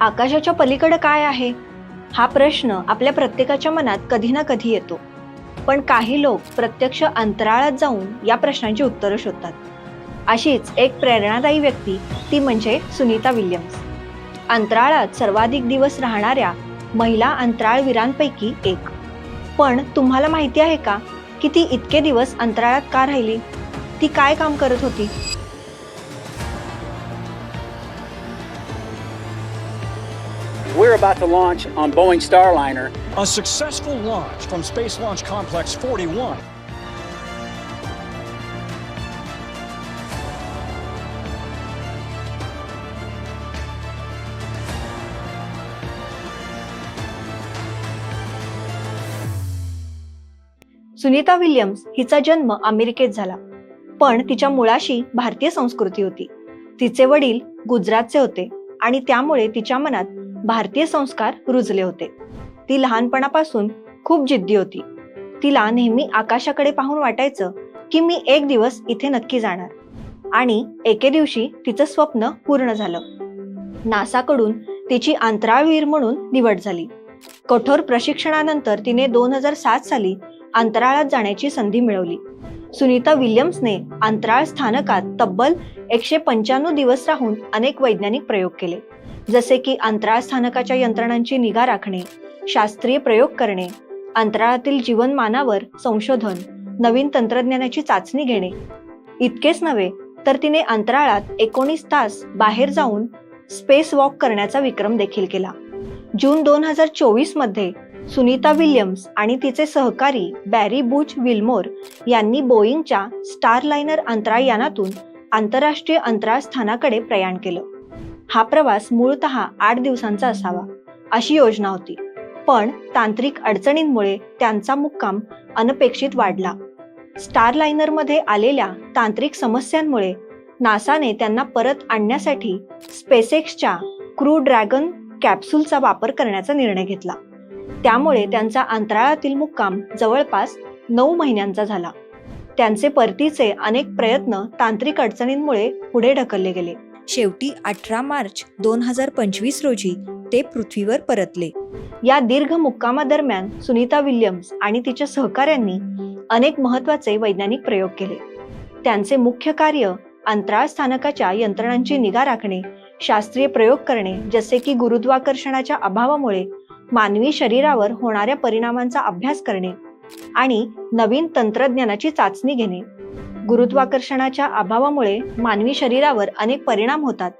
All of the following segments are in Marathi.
आकाशाच्या पलीकडे काय आहे? हा प्रश्न आपल्या प्रत्येकाच्या मनात कधी ना कधी येतो. पण काही लोक प्रत्यक्ष अंतराळात जाऊन या प्रश्नांची उत्तरं शोधतात. अशीच एक प्रेरणादायी व्यक्ती ती म्हणजे सुनीता विल्यम्स. अंतराळात सर्वाधिक दिवस राहणाऱ्या महिला अंतराळवीरांपैकी एक. पण तुम्हाला माहिती आहे का की ती इतके दिवस अंतराळात का राहिली? ती काय काम करत होती? We're about to launch on Boeing Starliner. A successful launch from Space Launch Complex 41 Sunita Williams हिचा जन्म अमेरिकेत झाला पण तिच्या मुळाशी भारतीय संस्कृती होती तिचे वडील गुजरातचे होते आणि त्यामुळे तिच्या मनात भारतीय संस्कार रुजले होते. ती लहानपणापासून खूप जिद्दी होती. तिला नेहमी आकाशाकडे पाहून वाटायचं की मी एक दिवस इथे नक्की जाणार. आणि एके दिवशी तिचं स्वप्न पूर्ण झालं. नासाकडून तिची अंतराळवीर म्हणून निवड झाली. कठोर प्रशिक्षणानंतर तिने दोन हजार सात साली अंतराळात जाण्याची संधी मिळवली. सुनीता विल्यम्सने अंतराळ स्थानकात तब्बल एकशे पंच्याण्णव दिवस राहून अनेक वैज्ञानिक प्रयोग केले. जसे की अंतराळ स्थानकाच्या यंत्रणांची निगा राखणे शास्त्रीय प्रयोग करणे अंतराळातील जीवनमानावर संशोधन नवीन तंत्रज्ञानाची चाचणी घेणे. इतकेच नव्हे तर तिने अंतराळात एकोणीस तास बाहेर जाऊन स्पेस वॉक करण्याचा विक्रम देखील केला. जून दोन हजार चोवीसमध्ये सुनीता विल्यम्स आणि तिचे सहकारी बॅरी बुच विल्मोर यांनी बोईंगच्या स्टारलायनर अंतराळयानातून आंतरराष्ट्रीय अंतराळ स्थानाकडे प्रयाण केलं. हा प्रवास मूळत आठ दिवसांचा असावा अशी योजना होती. पण तांत्रिक अडचणींमुळे त्यांचा मुक्काम अनपेक्षित वाढला. स्टार स्टारलायनरमध्ये आलेल्या तांत्रिक समस्यांमुळे नासाने त्यांना परत आणण्यासाठी स्पेसेक्सच्या क्रू ड्रॅगन कॅप्सूलचा वापर करण्याचा निर्णय घेतला. त्यामुळे त्यांचा अंतराळातील मुक्काम जवळपास नऊ महिन्यांचा झाला. त्यांचे परतीचे अनेक प्रयत्न तांत्रिक अडचणींमुळे पुढे ढकलले गेले. शेवटी अठरा मार्च दोन हजार पंचवीस रोजी ते पृथ्वीवर परतले. या दीर्घ मुक्कामादरम्यान सुनीता विल्यम्स आणि तिच्या सहकाऱ्यांनी अनेक महत्त्वाचे वैज्ञानिक प्रयोग केले. त्यांचे मुख्य कार्य अंतराळ स्थानकाच्या यंत्रणांची निगा राखणे शास्त्रीय प्रयोग करणे जसे की गुरुत्वाकर्षणाच्या अभावामुळे मानवी शरीरावर होणाऱ्या परिणामांचा अभ्यास करणे आणि नवीन तंत्रज्ञानाची चाचणी घेणे. गुरुत्वाकर्षणाच्या अभावामुळे मानवी शरीरावर अनेक परिणाम होतात.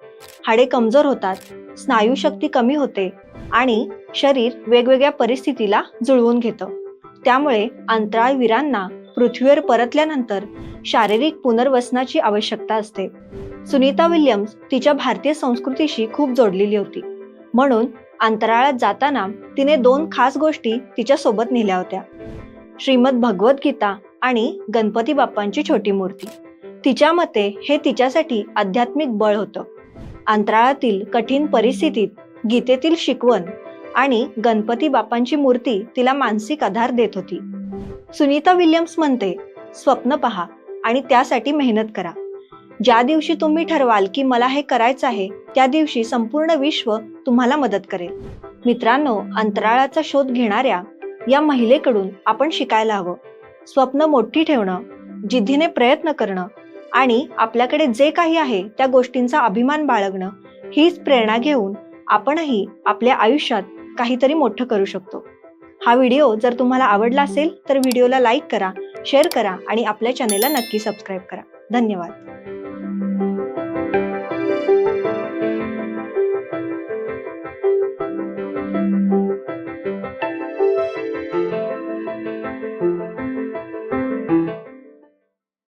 हाडे कमजोर होतात स्नायूशक्ती कमी होते आणि शरीर वेगवेगळ्या परिस्थितीला जुळवून घेतं. त्यामुळे अंतराळवीरांना पृथ्वीवर परतल्यानंतर शारीरिक पुनर्वसनाची आवश्यकता असते. सुनीता विल्यम्स तिच्या भारतीय संस्कृतीशी खूप जोडलेली होती. म्हणून अंतराळात जाताना तिने दोन खास गोष्टी तिच्या सोबत नेल्या होत्या. श्रीमद भगवद्गीता आणि गणपती बाप्पांची छोटी मूर्ती. तिच्या मते हे तिच्यासाठी आध्यात्मिक बळ होतं. अंतराळातील कठीण परिस्थितीत गीतेतील शिकवण आणि गणपती बाप्पांची मूर्ती तिला मानसिक आधार देत होती. सुनीता विल्यम्स म्हणते स्वप्न पहा आणि त्यासाठी मेहनत करा. ज्या दिवशी तुम्ही ठरवाल की मला हे करायचं आहे त्या दिवशी संपूर्ण विश्व तुम्हाला मदत करेल. मित्रांनो अंतराळाचा शोध घेणाऱ्या या महिलेकडून आपण शिकायला हवं. स्वप्न मोठी ठेवणं जिद्दीने प्रयत्न करणं आणि आपल्याकडे जे काही आहे त्या गोष्टींचा अभिमान बाळगणं हीच प्रेरणा घेऊन आपणही आपल्या आयुष्यात काहीतरी मोठं करू शकतो. हा व्हिडिओ जर तुम्हाला आवडला असेल तर व्हिडिओला लाईक करा शेअर करा आणि आपल्या चॅनेलला नक्की सबस्क्राईब करा. धन्यवाद.